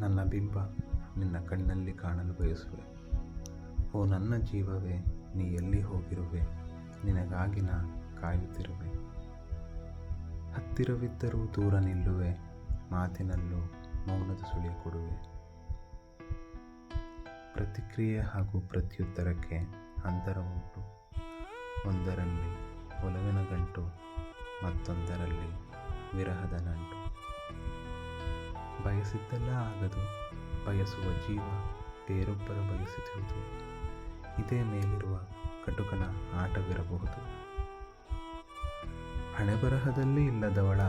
ನನ್ನ ಬಿಂಬ ನಿನ್ನ ಕಣ್ಣಲ್ಲಿ ಕಾಣಲು ಬಯಸುವೆ. ಓ ನನ್ನ ಜೀವವೇ, ನೀ ಎಲ್ಲಿ ಹೋಗಿರುವೆ? ನಿನಗಾಗಿ ನಾ ಕಾಯುತ್ತಿರುವೆ. ಹತ್ತಿರವಿದ್ದರೂ ದೂರ ನಿಲ್ಲುವೆ, ಮಾತಿನಲ್ಲೂ ಮೌನದ ಸುಳಿ ಕೊಡುವೆ. ಪ್ರತಿಕ್ರಿಯೆ ಹಾಗೂ ಪ್ರತ್ಯುತ್ತರಕ್ಕೆ ಅಂತರ ಉಂಟು. ಒಂದರಲ್ಲಿ ಒಲವಿನ ಗಂಟು, ಮತ್ತೊಂದರಲ್ಲಿ ವಿರಹದ ನಂಟು. ಬಯಸಿದ್ದೆಲ್ಲ ಆಗದು. ಬಯಸುವ ಜೀವ ಬೇರೊಬ್ಬರ ಬಯಸುತ್ತಿರುವುದು ಇದೇ ಮೇಲಿರುವ ಕಟುಕನ ಆಟವಿರಬಹುದು. ಹಣೆಬರಹದಲ್ಲಿ ಇಲ್ಲದವಳ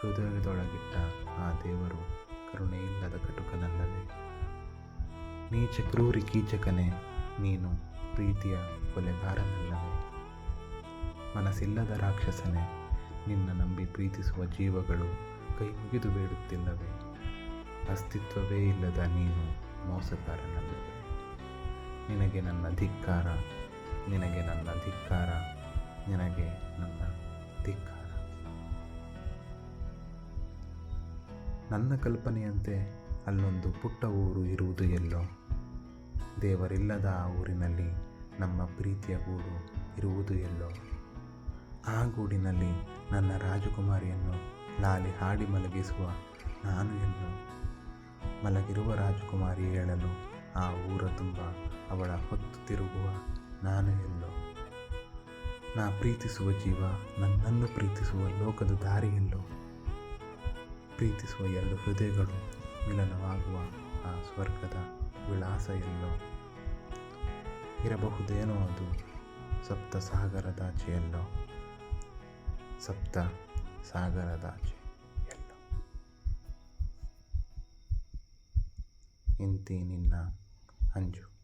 ಹೃದಯದೊಳಗಿಟ್ಟ ಆ ದೇವರು ಕರುಣೆಯಿಲ್ಲದ ಕಟುಕನಲ್ಲವೇ ನೀಚ ಕ್ರೂರಿ ಕೀಚಕನೇ, ನೀನು ಪ್ರೀತಿಯ ಕೊಲೆಗಾರನಲ್ಲವೇ. ಮನಸ್ಸಿಲ್ಲದ ರಾಕ್ಷಸನೇ, ನಿನ್ನ ನಂಬಿ ಪ್ರೀತಿಸುವ ಜೀವಗಳು ಕೈ ಮುಗಿದು ಬೇಡುತ್ತಿಲ್ಲವೇ. ಅಸ್ತಿತ್ವವೇ ಇಲ್ಲದ ನೀನು ಮೋಸಗಾರನಲ್ಲವೇ? ನಿನಗೆ ನನ್ನ ಧಿಕ್ಕಾರ, ನಿನಗೆ ನನ್ನ ಧಿಕ್ಕಾರ, ನಿನಗೆ ನನ್ನ ಧಿಕ್ಕಾರ. ನನ್ನ ಕಲ್ಪನೆಯಂತೆ ಅಲ್ಲೊಂದು ಪುಟ್ಟ ಊರು ಇರುವುದು ಎಲ್ಲೋ? ದೇವರಿಲ್ಲದ ಆ ಊರಿನಲ್ಲಿ ನಮ್ಮ ಪ್ರೀತಿಯ ಗೂಡು ಇರುವುದು ಎಲ್ಲೋ? ಆ ಗೂಡಿನಲ್ಲಿ ನನ್ನ ರಾಜಕುಮಾರಿಯನ್ನು ಲಾಲಿ ಹಾಡಿ ಮಲಗಿಸುವ ನಾನು ಎಲ್ಲೋ? ಮಲಗಿರುವ ರಾಜಕುಮಾರಿ ಹೇಳಲು ಆ ಊರ ತುಂಬ ಅವಳ ಹೊತ್ತು ತಿರುಗುವ. ನಾನು ಎಲ್ಲೋ? ನಾ ಪ್ರೀತಿಸುವ ಜೀವ, ನನ್ನನ್ನು ಪ್ರೀತಿಸುವ ಲೋಕದ ದಾರಿಯಲ್ಲೋ ಪ್ರೀತಿಸುವ ಎರಡು ಹೃದಯಗಳು ಮಿಲನವಾಗುವ ಆ ಸ್ವರ್ಗದ ವಿಳಾಸ ಎಲ್ಲೋ? ಇರಬಹುದೇನೋ ಅದು ಸಪ್ತ ಸಾಗರದಾಚೆಯಲ್ಲೋ ಸಪ್ತ ಸಾಗರದಾಚೆ ఇంతి నిన్న అంజు